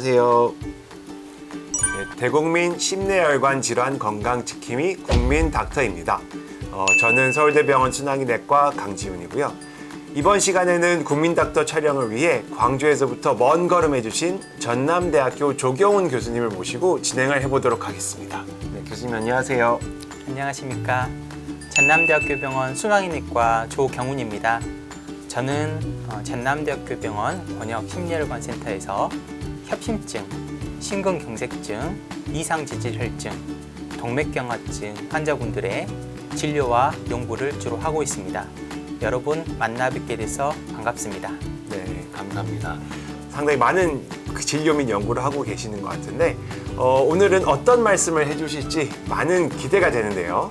안녕하세요. 네, 대국민 심내혈관 질환 건강 지킴이 국민 닥터입니다. 어, 저는 서울대병원 순환기내과 강지훈이고요. 이번 시간에는 국민 닥터 촬영을 위해 광주에서부터 먼 걸음 해주신 전남대학교 조경훈 교수님을 모시고 진행을 해보도록 하겠습니다. 네, 교수님 안녕하세요. 안녕하십니까. 전남대학교 병원 순환기내과 조경훈입니다. 저는 어, 전남대학교 병원 권역 심리혈관 센터에서 협심증, 심근경색증, 이상지질혈증, 동맥경화증 환자분들의 진료와 연구를 주로 하고 있습니다. 여러분 만나 뵙게 돼서 반갑습니다. 네, 감사합니다. 상당히 많은 그 진료 및 연구를 하고 계시는 것 같은데 어, 오늘은 어떤 말씀을 해주실지 많은 기대가 되는데요.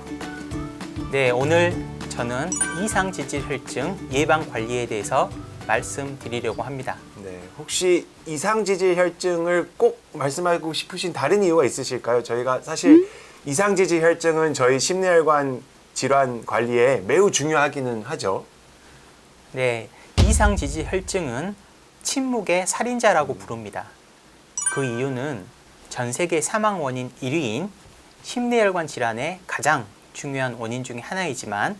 네, 오늘 저는 이상지질혈증 예방 관리에 대해서 말씀드리려고 합니다. 네, 혹시 이상지질 혈증을 꼭 말씀하고 싶으신 다른 이유가 있으실까요? 저희가 사실 이상지질 혈증은 저희 심내혈관 질환 관리에 매우 중요하기는 하죠. 네, 이상지질 혈증은 침묵의 살인자라고 부릅니다. 그 이유는 전 세계 사망 원인 1위인 심내혈관 질환의 가장 중요한 원인 중의 하나이지만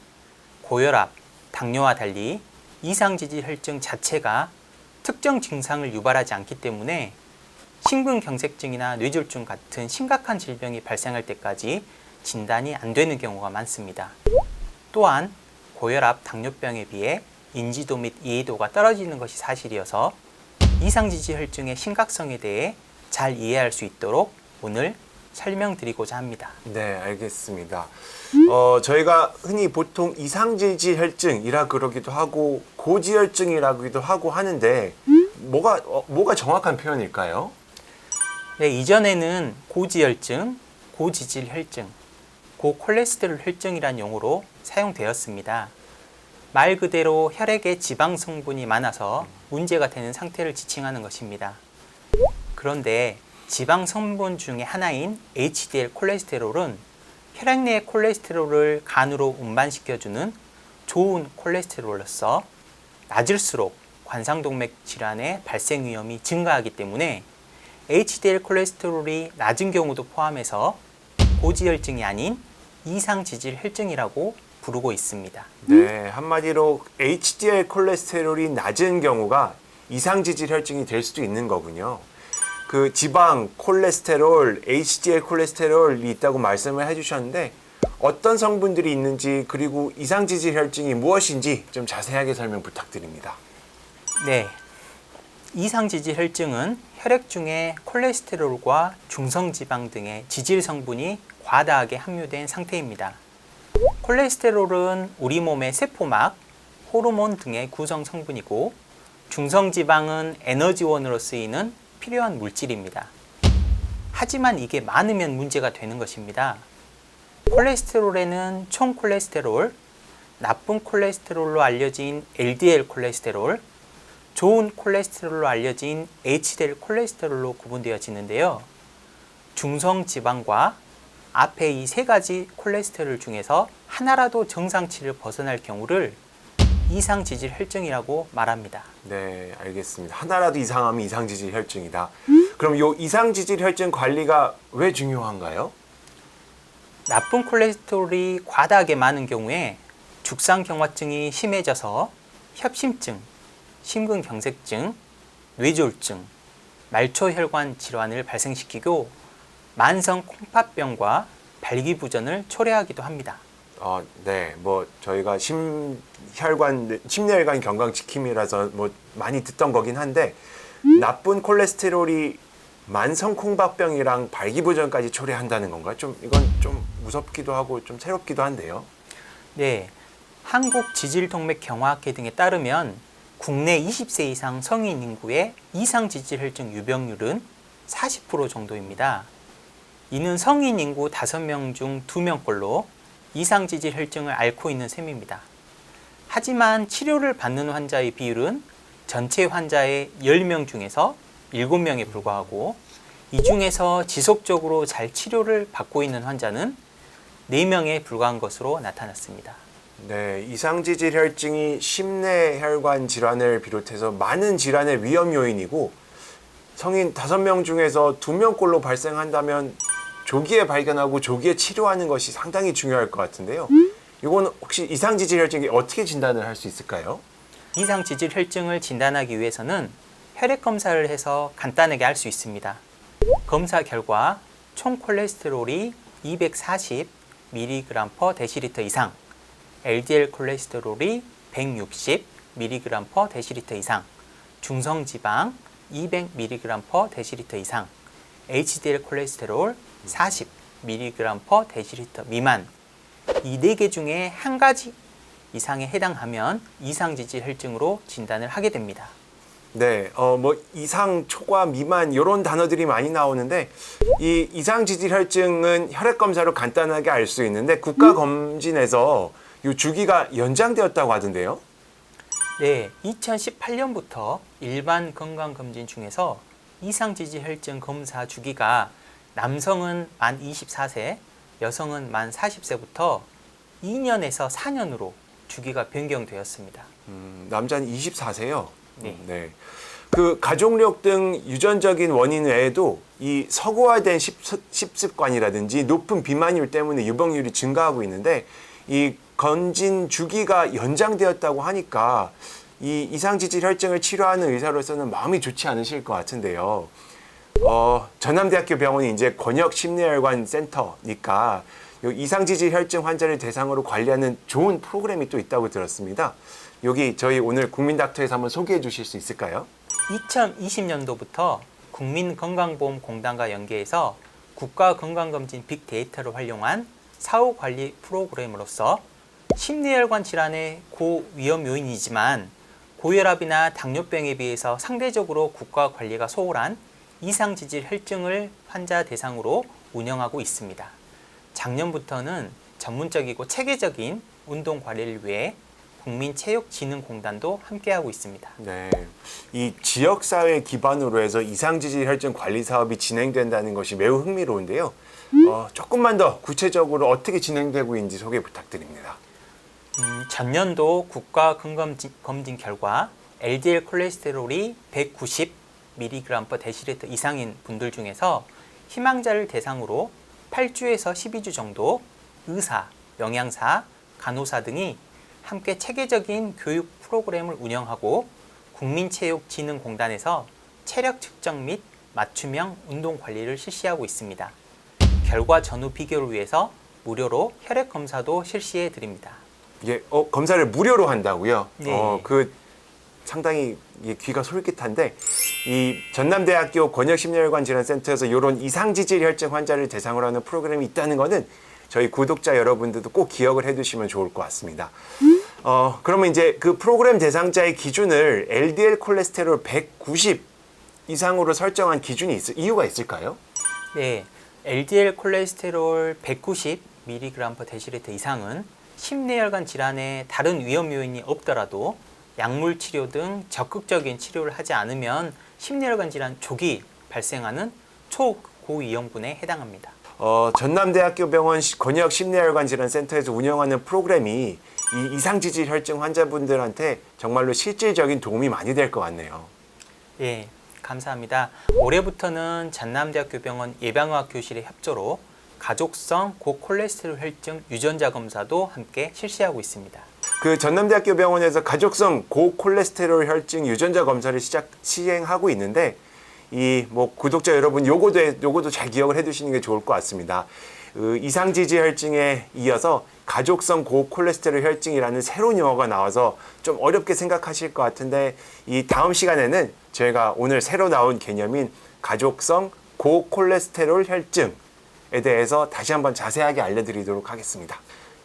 고혈압, 당뇨와 달리 이상지질혈증 자체가 특정 증상을 유발하지 않기 때문에 심근경색증이나 뇌졸중 같은 심각한 질병이 발생할 때까지 진단이 안 되는 경우가 많습니다. 또한 고혈압, 당뇨병에 비해 인지도 및 이해도가 떨어지는 것이 사실이어서 이상지질혈증의 심각성에 대해 잘 이해할 수 있도록 오늘 설명드리고자 합니다. 네, 알겠습니다. 어, 저희가 흔히 보통 이상지질 혈증이라 그러기도 하고 고지혈증이라고도 하고 하는데 뭐가 어, 뭐가 정확한 표현일까요? 네, 이전에는 고지혈증, 고지질혈증, 고콜레스테롤 혈증이란 용어로 사용되었습니다. 말 그대로 혈액에 지방 성분이 많아서 문제가 되는 상태를 지칭하는 것입니다. 그런데 지방 성분 중에 하나인 HDL 콜레스테롤은 혈액 내의 콜레스테롤을 간으로 운반시켜주는 좋은 콜레스테롤로서 낮을수록 관상동맥 질환의 발생 위험이 증가하기 때문에 HDL 콜레스테롤이 낮은 경우도 포함해서 고지혈증이 아닌 이상지질혈증이라고 부르고 있습니다. 네, 한마디로 HDL 콜레스테롤이 낮은 경우가 이상지질 혈증이 될 수도 있는 거군요. 그 지방, 콜레스테롤, HDL 콜레스테롤이 있다고 말씀을 해주셨는데 어떤 성분들이 있는지 그리고 이상지질 혈증이 무엇인지 좀 자세하게 설명 부탁드립니다. 네. 이상지질 혈증은 혈액 중에 콜레스테롤과 중성지방 등의 지질 성분이 과다하게 함유된 상태입니다. 콜레스테롤은 우리 몸의 세포막, 호르몬 등의 구성 성분이고 중성지방은 에너지원으로 쓰이는 필요한 물질입니다. 하지만 이게 많으면 문제가 되는 것입니다. 콜레스테롤에는 총 콜레스테롤, 나쁜 콜레스테롤로 알려진 LDL 콜레스테롤, 좋은 콜레스테롤로 알려진 HDL 콜레스테롤로 구분되어지는데요. 중성 지방과 앞에 이 세 가지 콜레스테롤 중에서 하나라도 정상치를 벗어날 경우를 이상 지질 혈증이라고 말합니다. 네, 알겠습니다. 하나라도 이상하면 이상 지질 혈증이다. 그럼 요 이상 지질 혈증 관리가 왜 중요한가요? 나쁜 콜레스테롤이 과다하게 많은 경우에 죽상경화증이 심해져서 협심증, 심근경색증, 뇌졸중, 말초혈관 질환을 발생시키고 만성 콩팥병과 발기부전을 초래하기도 합니다. 어, 네, 뭐 저희가 심혈관 심내혈관 건강 지킴이라서 뭐 많이 듣던 거긴 한데 나쁜 콜레스테롤이 만성 콩밥병이랑 발기부전까지 초래한다는 건가? 좀 이건 좀 무섭기도 하고 좀 새롭기도 한데요. 네, 한국 지질동맥경화학회 등에 따르면 국내 20세 이상 성인 인구의 이상 지질혈증 유병률은 40% 정도입니다. 이는 성인 인구 5명 중 2명꼴로 이상지질 혈증을 앓고 있는 셈입니다. 하지만 치료를 받는 환자의 비율은 전체 환자의 10명 중에서 7명에 불과하고 이 중에서 지속적으로 잘 치료를 받고 있는 환자는 4명에 불과한 것으로 나타났습니다. 네, 이상지질 혈증이 심내 혈관 질환을 비롯해서 많은 질환의 위험 요인이고 성인 다섯 명 중에서 두 명꼴로 발생한다면 조기에 발견하고 조기에 치료하는 것이 상당히 중요할 것 같은데요. 이거는 혹시 이상지질 혈증이 어떻게 진단을 할 수 있을까요? 이상 지질 혈증을 진단하기 위해서는 혈액 검사를 해서 간단하게 알수 있습니다. 검사 결과 총 콜레스테롤이 240 mg/dL 이상, LDL 콜레스테롤이 160 mg/dL 이상, 중성 지방 200 mg/dL 이상, HDL 콜레스테롤 40 mg/dL 미만 이 네 개 중에 한 가지 이상에 해당하면 이상 지질 혈증으로 진단을 하게 됩니다. 네, 어, 뭐 이상, 초과, 미만 이런 단어들이 많이 나오는데 이 이상 지질 혈증은 혈액 검사로 간단하게 알 수 있는데 국가 검진에서 이 주기가 연장되었다고 하던데요. 네, 2018년부터 일반 건강 검진 중에서 이상 지질 혈증 검사 주기가 남성은 만 24세, 여성은 만 40세부터 2년에서 4년으로 주기가 변경되었습니다. 음, 남자는 24세요. 네. 네. 그 가족력 등 유전적인 원인 외에도 이 서구화된 식습- 식습 관이라든지 높은 비만율 때문에 유병률이 증가하고 있는데 이 건진 주기가 연장되었다고 하니까 이 이상지질 혈증을 치료하는 의사로서는 마음이 좋지 않으실 것 같은데요. 어, 전남대학교 병원이 이제 권역 심내혈관 센터니까 요 이상지질 혈증 환자를 대상으로 관리하는 좋은 프로그램이 또 있다고 들었습니다. 여기 저희 오늘 국민닥터에서 한번 소개해 주실 수 있을까요? 2020년도부터 국민건강보험공단과 연계해서 국가건강검진 빅데이터를 활용한 사후관리 프로그램으로서 심뇌혈관 질환의 고위험 요인이지만 고혈압이나 당뇨병에 비해서 상대적으로 국가 관리가 소홀한 이상 지질 혈증을 환자 대상으로 운영하고 있습니다. 작년부터는 전문적이고 체계적인 운동 관리를 위해 국민체육진흥공단도 함께하고 있습니다. 네. 이 지역사회 기반으로 해서 이상지질 혈증 관리 사업이 진행된다는 것이 매우 흥미로운데요. 어, 조금만 더 구체적으로 어떻게 진행되고 있는지 소개 부탁드립니다. 음, 전년도 국가 건강검진 검진 결과 LDL 콜레스테롤이 190 mg/dL 이상인 분들 중에서 희망자를 대상으로 8주에서 12주 정도 의사, 영양사, 간호사 등이 함께 체계적인 교육 프로그램을 운영하고 국민체육진흥공단에서 체력 측정 및 맞춤형 운동 관리를 실시하고 있습니다. 결과 전후 비교를 위해서 무료로 혈액 검사도 실시해 드립니다. 이게 어, 검사를 무료로 한다고요? 네. 어, 그 상당히 귀가 솔깃한데 이 전남대학교 권역심혈관 질환센터에서 이런 이상지질 혈증 환자를 대상으로 하는 프로그램이 있다는 거는 저희 구독자 여러분들도 꼭 기억을 해두시면 좋을 것 같습니다. 어, 그러면 이제 그 프로그램 대상자의 기준을 LDL 콜레스테롤 190 이상으로 설정한 기준이 있을 이유가 있을까요? 네, LDL 콜레스테롤 190 mg/dL 이상은 심뇌혈관 질환의 다른 위험 요인이 없더라도 약물 치료 등 적극적인 치료를 하지 않으면 심뇌혈관 질환 조기 발생하는 초고위험군에 해당합니다. 어, 전남대학교 병원 시- 권역 심내혈관 질환 센터에서 운영하는 프로그램이 이 이상지질 혈증 환자분들한테 정말로 실질적인 도움이 많이 될 것 같네요. 예, 감사합니다. 올해부터는 전남대학교 병원 예방의학 교실의 협조로 가족성 고콜레스테롤 혈증 유전자 검사도 함께 실시하고 있습니다. 그 전남대학교 병원에서 가족성 고콜레스테롤 혈증 유전자 검사를 시작 시행하고 있는데 이 뭐 구독자 여러분 요거도 요거도 잘 기억을 해두시는 게 좋을 것 같습니다. 그 이상지질 혈증에 이어서 가족성 고콜레스테롤 혈증이라는 새로운 용어가 나와서 좀 어렵게 생각하실 것 같은데 이 다음 시간에는 저희가 오늘 새로 나온 개념인 가족성 고콜레스테롤 혈증에 대해서 다시 한번 자세하게 알려드리도록 하겠습니다.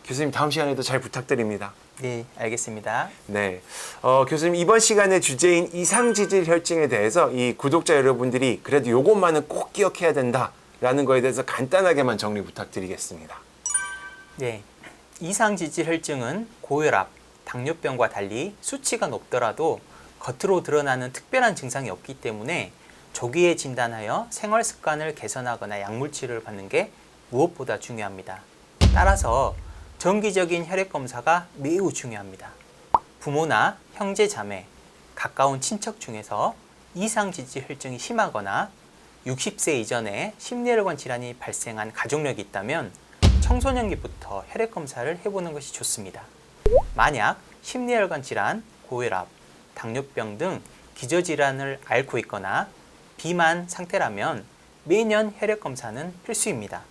교수님 다음 시간에도 잘 부탁드립니다. 네, 알겠습니다. 네. 어, 교수님, 이번 시간의 주제인 이상지질 혈증에 대해서 이 구독자 여러분들이 그래도 요것만은 꼭 기억해야 된다라는 거에 대해서 간단하게만 정리 부탁드리겠습니다. 네, 이상 지질 혈증은 고혈압, 당뇨병과 달리 수치가 높더라도 겉으로 드러나는 특별한 증상이 없기 때문에 조기에 진단하여 생활 습관을 개선하거나 약물 치료를 받는 게 무엇보다 중요합니다. 따라서 정기적인 혈액 검사가 매우 중요합니다. 부모나 형제 자매, 가까운 친척 중에서 이상 지지 혈증이 심하거나 60세 이전에 심뇌혈관 질환이 발생한 가족력이 있다면 청소년기부터 혈액 검사를 해보는 것이 좋습니다. 만약 심뇌혈관 질환, 고혈압, 당뇨병 등 기저질환을 앓고 있거나 비만 상태라면 매년 혈액 검사는 필수입니다.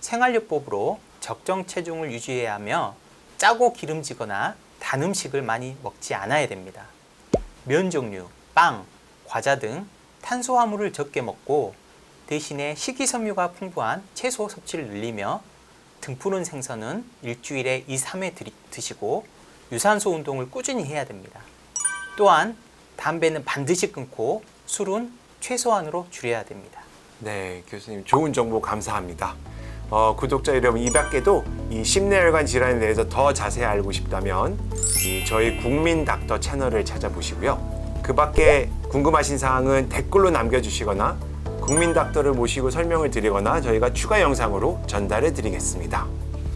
생활요법으로 적정 체중을 유지해야 하며 짜고 기름지거나 단 음식을 많이 먹지 않아야 됩니다. 면 종류, 빵, 과자 등 탄수화물을 적게 먹고 대신에 식이섬유가 풍부한 채소 섭취를 늘리며 등푸른 생선은 일주일에 2, 3회 드시고 유산소 운동을 꾸준히 해야 됩니다. 또한 담배는 반드시 끊고 술은 최소한으로 줄여야 됩니다. 네, 교수님 좋은 정보 감사합니다. 어, 구독자 여러분 이 밖에도 이 심내혈관 질환에 대해서 더 자세히 알고 싶다면 이 저희 국민 닥터 채널을 찾아보시고요. 그 밖에 궁금하신 사항은 댓글로 남겨주시거나 국민 닥터를 모시고 설명을 드리거나 저희가 추가 영상으로 전달해 드리겠습니다.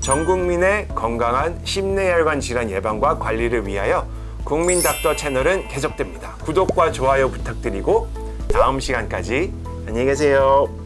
전 국민의 건강한 심내혈관 질환 예방과 관리를 위하여 국민 닥터 채널은 계속됩니다. 구독과 좋아요 부탁드리고 다음 시간까지 안녕히 계세요.